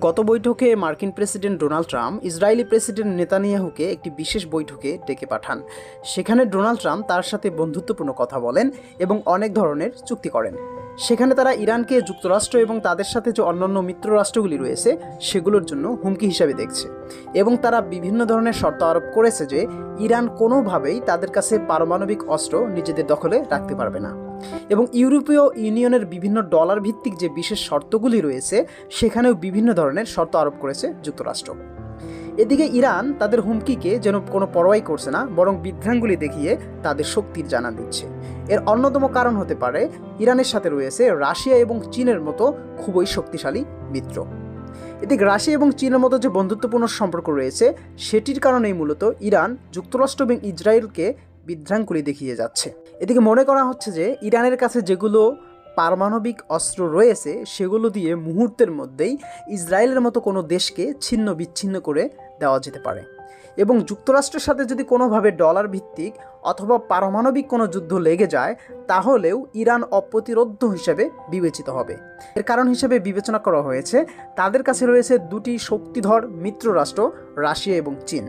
গত বৈঠকে মার্কিন president Donald Trump Israeli president নেতানিয়াহুকে একটি বিশেষ বৈঠকে ডেকে পাঠান। সেখানে ডোনাল্ড ট্রাম্প তার সাথে বন্ধুত্বপূর্ণ কথা বলেন এবং অনেক ধরনের চুক্তি করেন। সেখানে তারা ইরানকে যুক্তরাষ্ট্র এবং তাদের সাথে যে অন্যান্য মিত্র রাষ্ট্রগুলি রয়েছে, সেগুলোর জন্য হুমকি হিসাবে দেখছে। এবং তারা বিভিন্ন ধরনের শর্ত আরোপ করেছে যে, ইরান কোনোভাবেই তাদের কাছে পারমাণবিক অস্ত্র নিজেদের দখলে রাখতে পারবে না। এবং ইউরোপীয় ইউনিয়নের বিভিন্ন ডলার ভিত্তিক যে বিশেষ শর্তগুলি রয়েছে, সেখানেও বিভিন্ন ধরনের শর্ত আরোপ করেছে যুক্তরাষ্ট্র। এদিকে ইরান তাদের হুমকিকে যেন কোনো পরোয়াই করছে না, বরং বিভ্রাঙ্গুলি দেখিয়ে তাদের শক্তির জানা দিচ্ছে। এর অন্যতম কারণ হতে পারে, ইরানের সাথে রয়েছে রাশিয়া এবং চীনের মতো খুবই শক্তিশালী মিত্র। এদিকে রাশিয়া এবং চীনের মতো যে বন্ধুত্বপূর্ণ সম্পর্ক রয়েছে, সেটির কারণেই মূলত ইরান যুক্তরাষ্ট্র এবং ইসরায়েলকে বিভ্রাঙ্কুলি দেখিয়ে যাচ্ছে। এদিকে মনে করা হচ্ছে যে ইরানের কাছে যেগুলো পারমাণবিক অস্ত্র রয়েছে, সেগুলো দিয়ে মুহূর্তের মধ্যেই ইসরায়েলের মতো কোনো দেশকে ছিন্ন বিচ্ছিন্ন করে দেওয়া যেতে পারে। এবং যুক্তরাষ্ট্রের সাথে যদি কোনোভাবে ডলার ভিত্তিক অথবা পারমাণবিক কোনো যুদ্ধ লেগে যায়, তাহলেও ইরান অপ্রতিরোধ্য হিসেবে বিবেচিত হবে। এর কারণ হিসেবে বিবেচনা করা হয়েছে, তাদের কাছে রয়েছে দুটি শক্তিধর মিত্র রাষ্ট্র, রাশিয়া এবং চীন।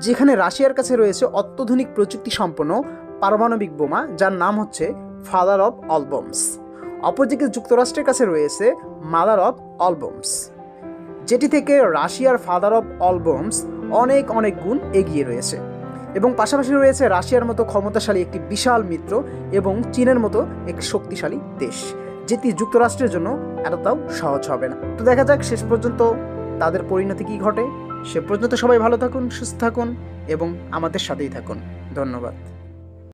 যেখানে রাশিয়ার কাছে রয়েছে অত্যাধুনিক প্রযুক্তি সম্পন্ন পারমাণবিক বোমা, যার নাম হচ্ছে ফাদার অফ অলবমস অপরদিকে যুক্তরাষ্ট্রের কাছে রয়েছে মাদার অফ অলবমস যেটি থেকে রাশিয়ার ফাদার অফ অলবমস অনেক অনেক গুণ এগিয়ে রয়েছে। এবং পাশাপাশি রয়েছে রাশিয়ার মতো ক্ষমতাশালী একটি বিশাল মিত্র এবং চীনের মতো একটি শক্তিশালী দেশ, যেটি যুক্তরাষ্ট্রের জন্য এতটাও সহজ হবে না। তো দেখা যাক শেষ পর্যন্ত তাদের পরিণতি কি ঘটে। সে পর্যন্ত সবাই ভালো থাকুন, সুস্থ থাকুন এবং আমাদের সাথেই থাকুন। ধন্যবাদ।